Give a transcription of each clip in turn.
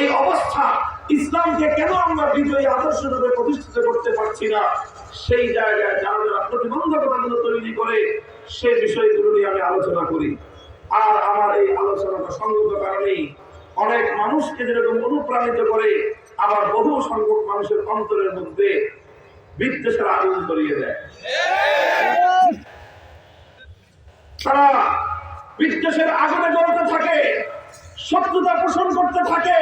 এই অবস্থা ইসলামকে কেন আমরা বিজয়ী আদর্শ রূপে প্রতিষ্ঠিত করতে পারছি না? সেই জায়গায় যারা যারা প্রতিবন্ধকতাগুলো তৈরি করে সেই বিষয়গুলো নিয়ে আমি আলোচনা করি। আর আমার এই আলোচনাটা সঙ্গত কারণেই অনেক মানুষকে যেরকম অনুপ্রাণিত করে, আবার বহু সংখ্যক মানুষের অন্তরের মধ্যে বিদ্বেষের আগুন ধরিয়ে দেয়। তারা বিদ্বেষের আগুনে জ্বলতে থাকে। শত্রুতা পোষণ করতে থাকে।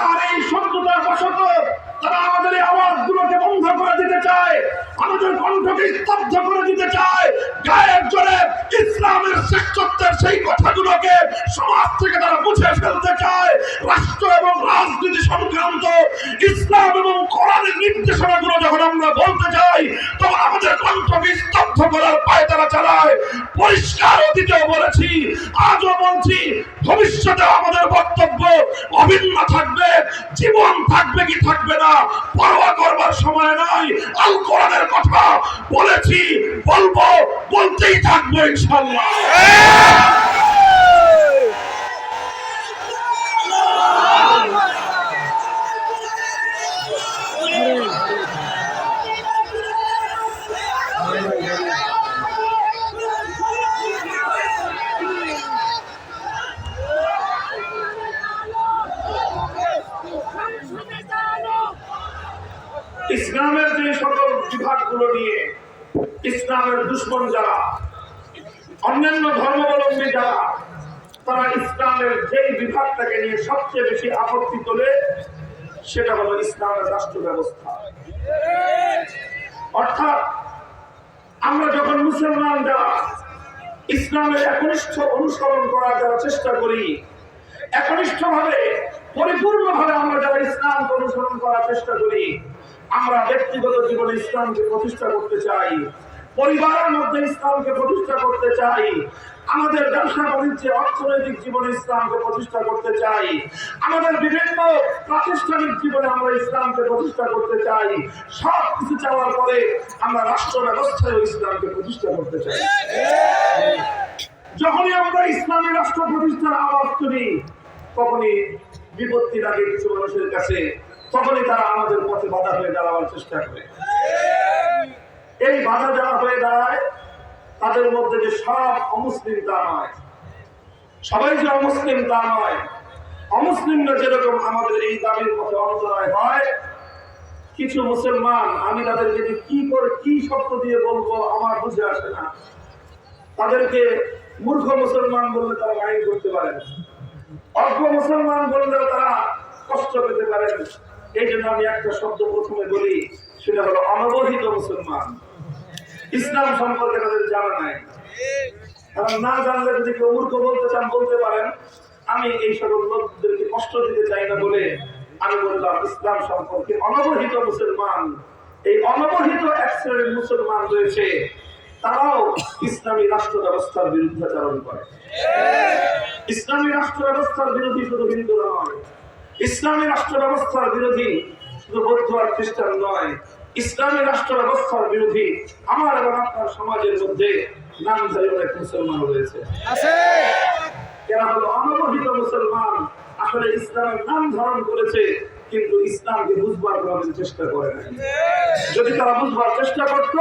আর এই শত্রুতা বশত তারা আমাদের এই আওয়াজগুলোকে বন্ধ করে দিতে চায়, আমাদের কণ্ঠকে স্তব্ধ করে দিতে চায়। গায়ের জোরে ইসলামের শ্রেষ্ঠত্বের সেই কথাগুলোকে সমাজ থেকে তারা মুছে ফেলতে চায়। সংক্রান্ত ইসলাম এবং কোরআনের নির্দেশনাগুলো যখন আমরা বলতে চাই, তখন আমাদের কণ্ঠকে স্তব্ধ করার পায় তারা চালায়। পরিষ্কার অতীতেও বলেছি, আজও বলছি, ভবিষ্যতে আমাদের বক্তব্য অভিন্ন থাকবে, জীবন থাকবে কি থাকবে না, পরোয়া করবার সময় নাই। আল কোরআনের কথা বলেছি, বলব, বলতেই থাকব ইনশাল্লাহ ইসলামের সকল বিভাগগুলো নিয়ে ইসলামের দুশ্মন যারা, অন্যান্য ধর্মাবলম্বী যারা, তারা ইসলামের যেই বিভাগটাকে নিয়ে সবচেয়ে বেশি আপত্তি তোলে, সেটা হলো ইসলামের রাষ্ট্র ব্যবস্থা অর্থাৎ আমরা যখন মুসলমান যারা ইসলামের একনিষ্ঠ অনুসরণ করার যারা চেষ্টা করি একনিষ্ঠ ভাবে পরিপূর্ণ ভাবে আমরা যারা ইসলামকে অনুসরণ করার চেষ্টা করি আমরা ব্যক্তিগত জীবনে ইসলামকে প্রতিষ্ঠা করতে চাই পরিবারের মধ্যে ইসলামকে প্রতিষ্ঠা করতে চাই আমাদের ব্যবসা বাণিজ্যে অর্থনৈতিক জীবনে ইসলামকে প্রতিষ্ঠা করতে চাই আমাদের বিভিন্ন প্রাতিষ্ঠানিক জীবনে আমরা ইসলামকে প্রতিষ্ঠা করতে চাই সব কিছু চাওয়ার পরে আমরা রাষ্ট্র ব্যবস্থায় ইসলামকে প্রতিষ্ঠা করতে চাই। যখনই আমরা ইসলামী রাষ্ট্র প্রতিষ্ঠার আওয়াজ তুলি তখনই বিপত্তি লাগে কিছু মানুষের কাছে তখনই তারা আমাদের পথে বাধা হয়ে দাঁড়াবার চেষ্টা করে। এই বাধা যারা হয়ে দাঁড়ায়, তাদের মধ্যে যে সব অমুসলিম তা নয়। সবাই যে অমুসলিম তা নয়। অমুসলিমরা যেরকম আমাদের এই দাবির পথে অন্তরায় হয়, কিছু মুসলমান, আমি তাদেরকে কি করে, কি শব্দ দিয়ে বলব আমার বুঝে আসে না। তাদেরকে মূর্খ মুসলমান বললে তারা মাইন্ড করতে পারেন অজ্ঞ মুসলমান বললেও তারা কষ্ট পেতে পারেন। এই জন্য আমি একটা শব্দ প্রথমে বলি, সেটা হলো অনবহিত মুসলমান। ইসলাম সম্পর্কে তাদের জানা নাই। না জানলে যদি কেউ মূর্খ বলতে চান, বলতে পারেন। আমি এই সকল লোকদেরকে কষ্ট দিতে চাই না বলে আমি বললাম, ইসলাম সম্পর্কে অনবহিত মুসলমান। এই অনবহিত এক শ্রেণির মুসলমান রয়েছে। তারাও ইসলামী রাষ্ট্র ব্যবস্থার বিরুদ্ধাচারণ করে। ইসলামী রাষ্ট্র ব্যবস্থার বিরোধী শুধু হিন্দুরা নয়। ইসলামী রাষ্ট্র ব্যবস্থার বিরোধী শুধু বৌদ্ধ আর খ্রিস্টান নয়। ইসলামী রাষ্ট্র ব্যবস্থার বিরোধী আমার এবং আপনার সমাজের মধ্যে নামধারী অনেক মুসলমান রয়েছে। এরা হলো অনবহিত মুসলমান। আসলে ইসলামের নাম ধারণ করেছে কিন্তু ইসলামকে বুঝবার চেষ্টা করে নাই। যদি তারা বুঝবার চেষ্টা করত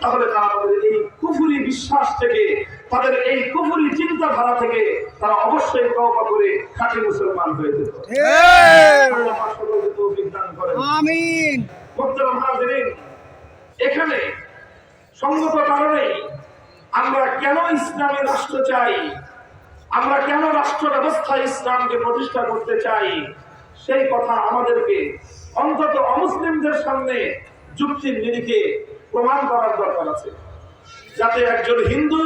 তাহলে তারা তাদের এই কুফুরি বিশ্বাস থেকে তাদের এই কুফুরি চিন্তাধারা থেকে তারা অবশ্যই তওবা করে খাঁটি মুসলমান হয়ে যেত। আমিন। এখানে সঙ্গত কারণে আমরা কেন ইসলামী রাষ্ট্র চাই? আমরা কেন রাষ্ট্র ব্যবস্থায় ইসলামকে প্রতিষ্ঠা করতে চাই? সেই কথা আমাদেরকে অন্তত অমুসলিমদের সামনে যুক্তির নিরিখে প্রমাণ করার দরকার আছে। যাতে একজন হিন্দু,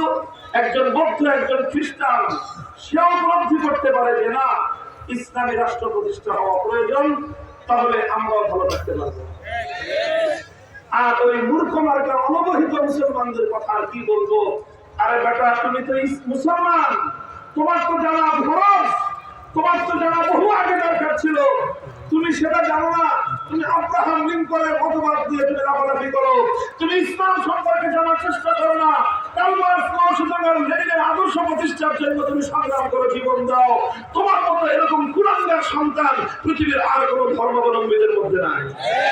একজন বৌদ্ধ, একজন খ্রিস্টান, সেও উপলব্ধি করতে পারে যে না, ইসলামী রাষ্ট্র প্রতিষ্ঠা হওয়া প্রয়োজন, তাহলে আমরাও ভালো থাকতে পারব। আর ওই মূর্খ মার্কা অনবহিত মুসলমানদের কথা আর কি বলব? আরে বেটা, তুমি তো মুসলমান। তোমার তো জানা ফরজ তোমার তো জানা বহু আগে দরকার ছিল তুমি সেটা জানো না তুমি আব্রাহাম অপবাদ দিয়ে তুমি লাফালাফি করো। তুমি ইসলাম সম্পর্কে জানার চেষ্টা করো না। কালমার্স লেনিনের আদর্শ প্রতিষ্ঠার জন্য তুমি সংগ্রাম করে, জীবন দাও। তোমার মতো এরকম কুরাঙ্গার সন্তান পৃথিবীর আর কোনো ধর্মাবলম্বীদের মধ্যে নাই।